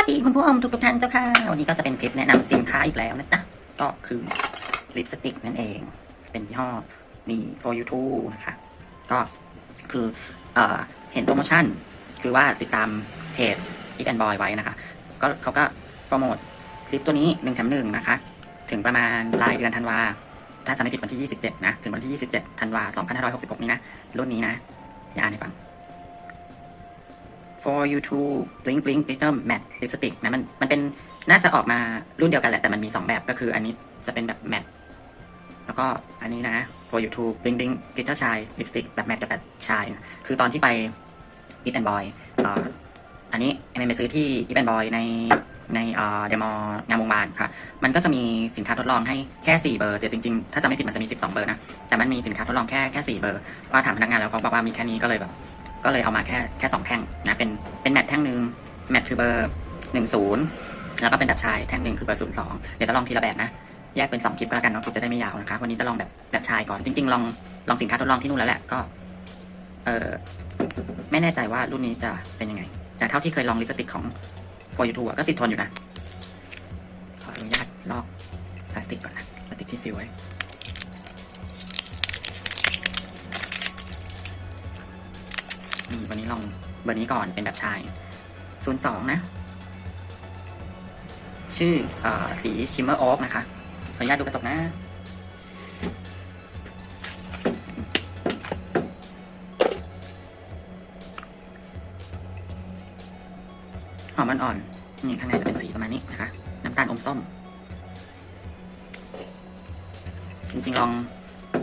วัสดีคุณผู้ชมทุกๆท่านเจ้าค่ะ วันนี้ก็จะเป็นคลิปแนะนำสินค้าอีกแล้วนะจ๊ะ ก็คือลิปสติกนั่นเอง เป็นยี่ห้อนี่ for you too นะคะ ก็คือเอเห็นโปรโมชั่น คือว่าติดตามเพจ e ี and boy ไว้นะคะ ก็เขาก็โปรโมทคลิปตัวนี้หนึ่งแถมหนึ่งนะคะ ถึงประมาณปลายเดือนธันวา ถ้าจะไม่ผิดวันที่ 27 นะ ถึงวันที่ 27ธันวา2566 นี้นะ รุ่นนี้นะ อย่าอ่านให้ฟัง for you to blink blink glitter matte lipstick นะมันมันเป็นน่าจะออกมารุ่นเดียวกันแหละ แต่มันมี 2 แบบก็คืออันนี้จะเป็นแบบ matte แล้วก็อันนี้นะ for you to blink blink glitter shine lipstick แบบ matte กับแบบ shine นะคือตอนที่ไป Eat and Boy อ่ออันนี้เอ็มไปซื้อที่ Eat and Boy ในในเอ่อเดมองามวงวานค่ะ มันก็จะมีสินค้าทดลองให้แค่ 4 เบอร์ แต่จริงๆ ถ้าจะไม่ผิดมันจะมี 12 เบอร์นะ แต่มันมีสินค้าทดลองแค่แค่ 4 เบอร์ ว่าถามพนักงานแล้วเขาบอกว่ามีแค่นี้ก็เลยแบบ ก็เลยเอามาแค่แค่สองแท่งนะเป็นเป็นแมทแท่งหนึ่งแมทคือเบอร์หนึ่งศูนย์แล้วก็เป็นแบบชายแท่งหนึ่งคือเบอร์ศูนย์สองเดี๋ยวจะลองทีละแบบนะแยกเป็นสองคลิปก็แล้วกันเนาะคลิปจะได้ไม่ยาวนะคะวันนี้จะลองแบบแบบชายก่อนจริง ๆ ลองลองสินค้าทดลองที่นู่นแล้วแหละก็ เออไม่แน่ใจว่ารุ่นนี้จะเป็นยังไง แต่เท่าที่เคยลองลิปสติกของ for you t u ก็ติดทนอยู่นะขออนุญาตลอกพลาสติกก่อนนะพลาสติกที่ซีลไว้ อืมวันนี้ลองเบอร์นี้ก่อนเป็นแบบชาย 02 นะ ชื่ออสีชิมเมอร์ออฟนะคะ ขออนุญาตดูกระจกนะ หอมอ่อนๆนี่ข้างในจะเป็นสีประมาณนี้นะคะ น้ำตาลอมส้ม จริงๆ ลอง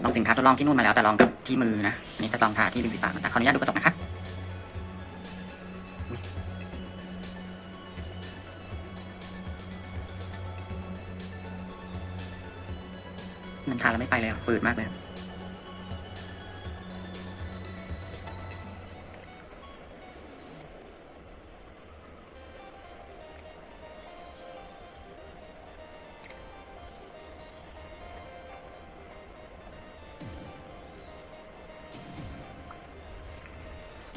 ลองสินค้าทดลองที่นู่นมาแล้วแต่ลองกับที่มือนะ อันนี้จะลองทาที่ริมฝีปากแต่ขออนุญาตดูกระจกนะคะ มันทาแล้วไม่ไปเลยอะฝืดมากเลย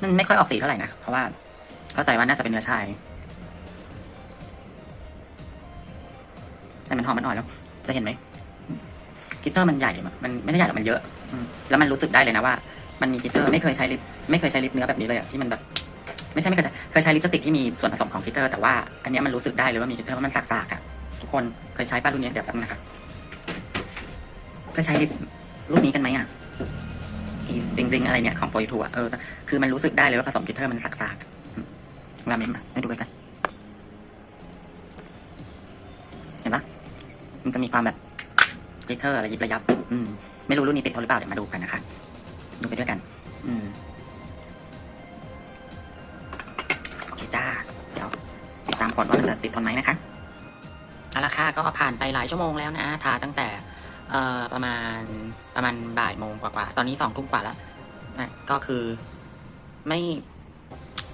มันไม่ค่อยออกสีเท่าไหร่นะ เพราะว่า เข้าใจว่าน่าจะเป็นเนื้อชาย แต่มันหอมมันอ่อนแล้ว จะเห็นไหม กิตเตอร์มันใหญ่มันไม่ได้ใหญ่หรอกมันเยอะอืมแล้วมันรู้สึกได้เลยนะว่า มันมีกิตเตอร์ไม่เคยใช้ลิปไม่เคยใช้ลิปเนื้อแบบนี้เลยอะที่มันแบบไม่ใช่ไม่เคยใช้เคยใช้ลิปสติกที่มีส่วนผสมของกิตเตอร์ แต่ว่าอันเนี้ยมันรู้สึกได้เลยว่ามีกิตเตอร์ว่ามันสากๆอะทุกคนเคยใช้ป้ารุ่นนี้เดี๋ยวแป๊บนึงนะครับเคยใช้ลิปรุ่นนี้กันไหมอะดิงดิงๆอะไรเนี่ยของโปรยทัวเออคือมันรู้สึกได้เลยว่าผสมกิตเตอร์มันสากๆอืมลาเมมอะให้ดูกันเห็นปะมันจะมีความแบบ กลิตเตอร์อะไรยิบระยับ อืม ไม่รู้รุ่นนี้ติดทหรือเปล่า เดี๋ยวมาดูกันนะคะ ดูไปด้วยกัน อืมโอเคจ้า เดี๋ยว ติดตามผลว่ามันจะติดทนไหมนะคะเอาละค่ะก็ผ่านไปหลายชั่วโมงแล้วนะทาตั้งแต่เอ่อประมาณประมาณบ่ายโมงกว่าๆ ตอนนี้สองทุ่มกว่าแล้วนะก็คือไม่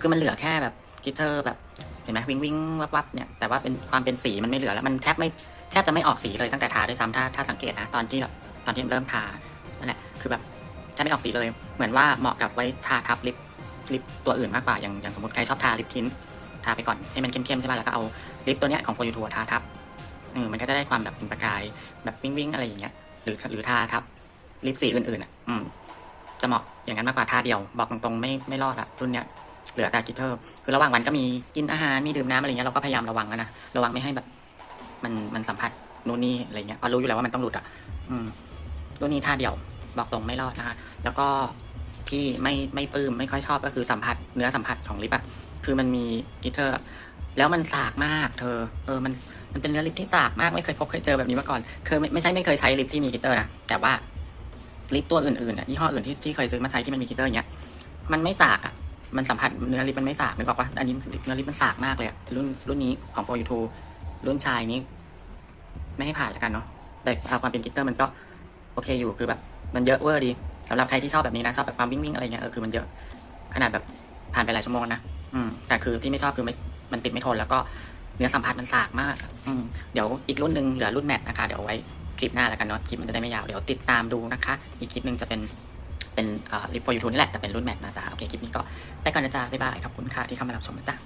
คือมันเหลือแค่แบบกลิตเตอร์แบบเห็นไหมวิงวิงวับวับเนี่ย แต่ว่าเป็นความเป็นสีมันไม่เหลือแล้ว มันแทบไม่ แทบจะไม่ออกสีเลยตั้งแต่ทาด้วยซ้ำถ้าถ้าสังเกตนะตอนที่แบบตอนที่เริ่มทานั่นแหละคือแบบจะไม่ออกสีเลยเหมือนว่าเหมาะกับไว้ทาทับลิปลิปตัวอื่นมากกว่าอย่างอย่างสมมติใครชอบทาลิปทินทาไปก่อนให้มันเข้มๆใช่ไหมแล้วก็เอาลิปตัวเนี้ยของโฟยูทัวทาทับเออมันก็จะได้ความแบบเป็นประกายแบบวิ้งวิ้งๆอะไรอย่างเงี้ยหรือหรือทาทับลิปสีอื่นๆอะอืมจะเหมาะอย่างนั้นมากกว่าทาเดียว บอกตรงๆไม่ไม่รอดอะรุ่นเนี้ยเหลือแต่กิเตอร์ คือระหว่างวันก็มีกินอาหารมีดื่มน้ำอะไรเงี้ยเราก็พยายามระวังนะระวังไม่ให้แบบ มันมันสัมผัสนู่นนี่อะไรเงี้ยเพรารู้อยู่แล้วว่ามันต้องหลุดอะ อืมรุ่นนี้ท่าเดียว บอกตรงไม่รอดนะคะ แล้วก็ที่ไม่ไม่ปลื้มไม่ค่อยชอบก็คือสัมผัสเนื้อสัมผัสของลิปอะคือมันมีกิเตอร์ แล้วมันสากมาก เธอ เออมันมันเป็นเนื้อลิปที่สากมากไม่เคยพบเคยเจอแบบนี้มาก่อนเคยไม่ไม่ใช่ไม่เคยใช้ลิปที่มีกิเตอร์นะแต่ว่าลิปตัวอื่นๆอะยี่ห้ออื่นที่ที่เคยซื้อมาใช้ที่มันมีกิเตอร์อย่างเงี้ยมันไม่สากอะมันสัมผัสเนื้อลิปมันไม่สากนึกออกปะอันนี้เนื้อลิปมันสากมากเลยรุ่นรุ่นนี้ของโฟยูทู รุ่นชายนี้ ไม่ให้ผ่านแล้วกันเนาะแต่เอาความเป็นกิตเตอร์มันก็โอเคอยู่คือแบบ มันเยอะเวอร์ดีสำหรับใครที่ชอบแบบนี้นะชอบแบบความวิ่งวิ่งอะไรเงี้ยเออคือมันเยอะขนาดแบบผ่านไปหลายชั่วโมงนะอืมแต่คือที่ไม่ชอบคือไม่มันติดไม่ทนแล้วก็เนื้อสัมผัสมันสากมาก อืมเดี๋ยวอีกรุ่นหนึ่งเหลือรุ่นแมทนะคะเดี๋ยวเอาไว้คลิปหน้าแล้วกันเนาะคลิปมันจะได้ไม่ยาวเดี๋ยวติดตามดูนะคะ อีกคลิปหนึ่งจะเป็นเป็นอ่าลิฟต์ for you นี่แหละแต่เป็นรุ่นแมทนะจ๊ะโอเคคลิปนี้ก็ไปก่อนนะจ๊ะบ๊ายบายขอบคุณค่ะที่เข้ามารับชมนะจ๊ะ